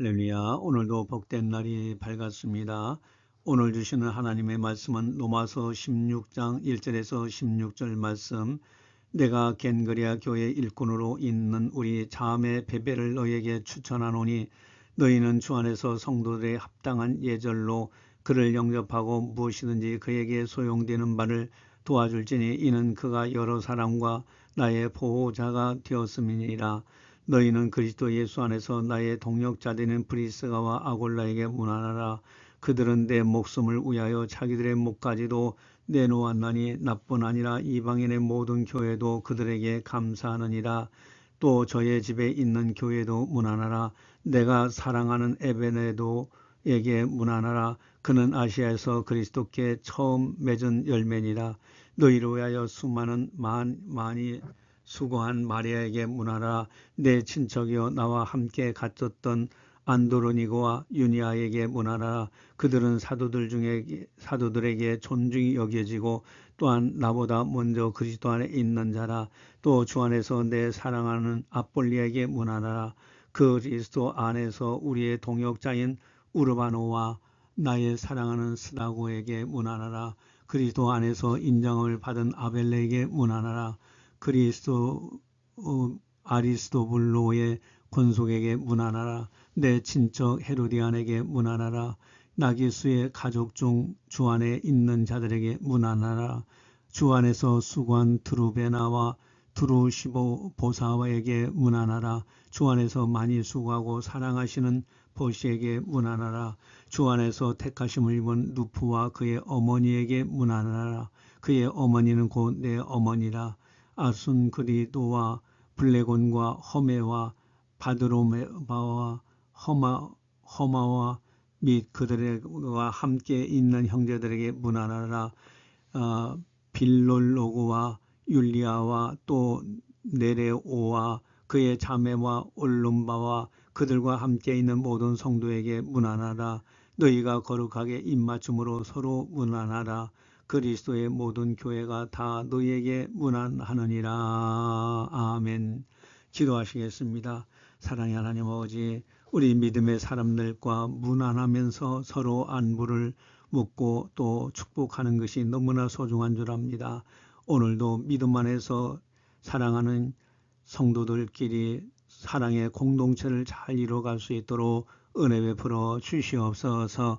할렐루야. 오늘도 복된 날이 밝았습니다. 오늘 주시는 하나님의 말씀은 로마서 16장 1절에서 16절 말씀. 내가 겐거리아 교회 일꾼으로 있는 우리 자매 베베를 너에게 추천하노니 너희는 주 안에서 성도들의 합당한 예절로 그를 영접하고 무엇이든지 그에게 소용되는 바를 도와줄지니 이는 그가 여러 사람과 나의 보호자가 되었음이니라. 너희는 그리스도 예수 안에서 나의 동력자 되는 브리스가와 아골라에게 문안하라. 그들은 내 목숨을 위하여 자기들의 목까지도 내놓았나니 나뿐 아니라 이방인의 모든 교회도 그들에게 감사하느니라. 또 저의 집에 있는 교회도 문안하라. 내가 사랑하는 에베네도에게 문안하라. 그는 아시아에서 그리스도께 처음 맺은 열매니라. 너희를 위하여 수많은 만, 많이 수고한 마리아에게 문하라 내 친척이여 나와 함께 갇혔던 안도로니고와 유니아에게 문하라. 그들은 사도들 중에 사도들에게 존중이 여겨지고 또한 나보다 먼저 그리스도 안에 있는 자라. 또 주 안에서 내 사랑하는 아폴리에게 문하라. 그리스도 안에서 우리의 동역자인 우르바노와 나의 사랑하는 스다고에게 문하라. 그리스도 안에서 인정을 받은 아벨레에게 문하라 그리스도 어, 아리스도블로의 권속에게 문안하라. 내 친척 헤로디안에게 문안하라. 나기수의 가족 중 주 안에 있는 자들에게 문안하라. 주 안에서 수관 드루베나와 드루시보 보사와에게 문안하라. 주 안에서 많이 수고하고 사랑하시는 보시에게 문안하라. 주 안에서 택하심을 입은 루프와 그의 어머니에게 문안하라. 그의 어머니는 곧 내 어머니라 아순 그리도와 블레곤과 허메와 바드로메바와 허마, 허마와 및 그들과 함께 있는 형제들에게 문안하라. 어, 빌롤로그와 율리아와 또 네레오와 그의 자매와 올lum바와 그들과 함께 있는 모든 성도에게 문안하라. 너희가 거룩하게 입맞춤으로 서로 문안하라 그리스도의 모든 교회가 다 너희에게 문안하느니라. 아멘. 기도하시겠습니다. 사랑의 하나님 아버지, 우리 믿음의 사람들과 문안하면서 서로 안부를 묻고 또 축복하는 것이 너무나 소중한 줄 압니다. 오늘도 믿음 안에서 사랑하는 성도들끼리 사랑의 공동체를 잘 이뤄갈 수 있도록 은혜 베풀어 주시옵소서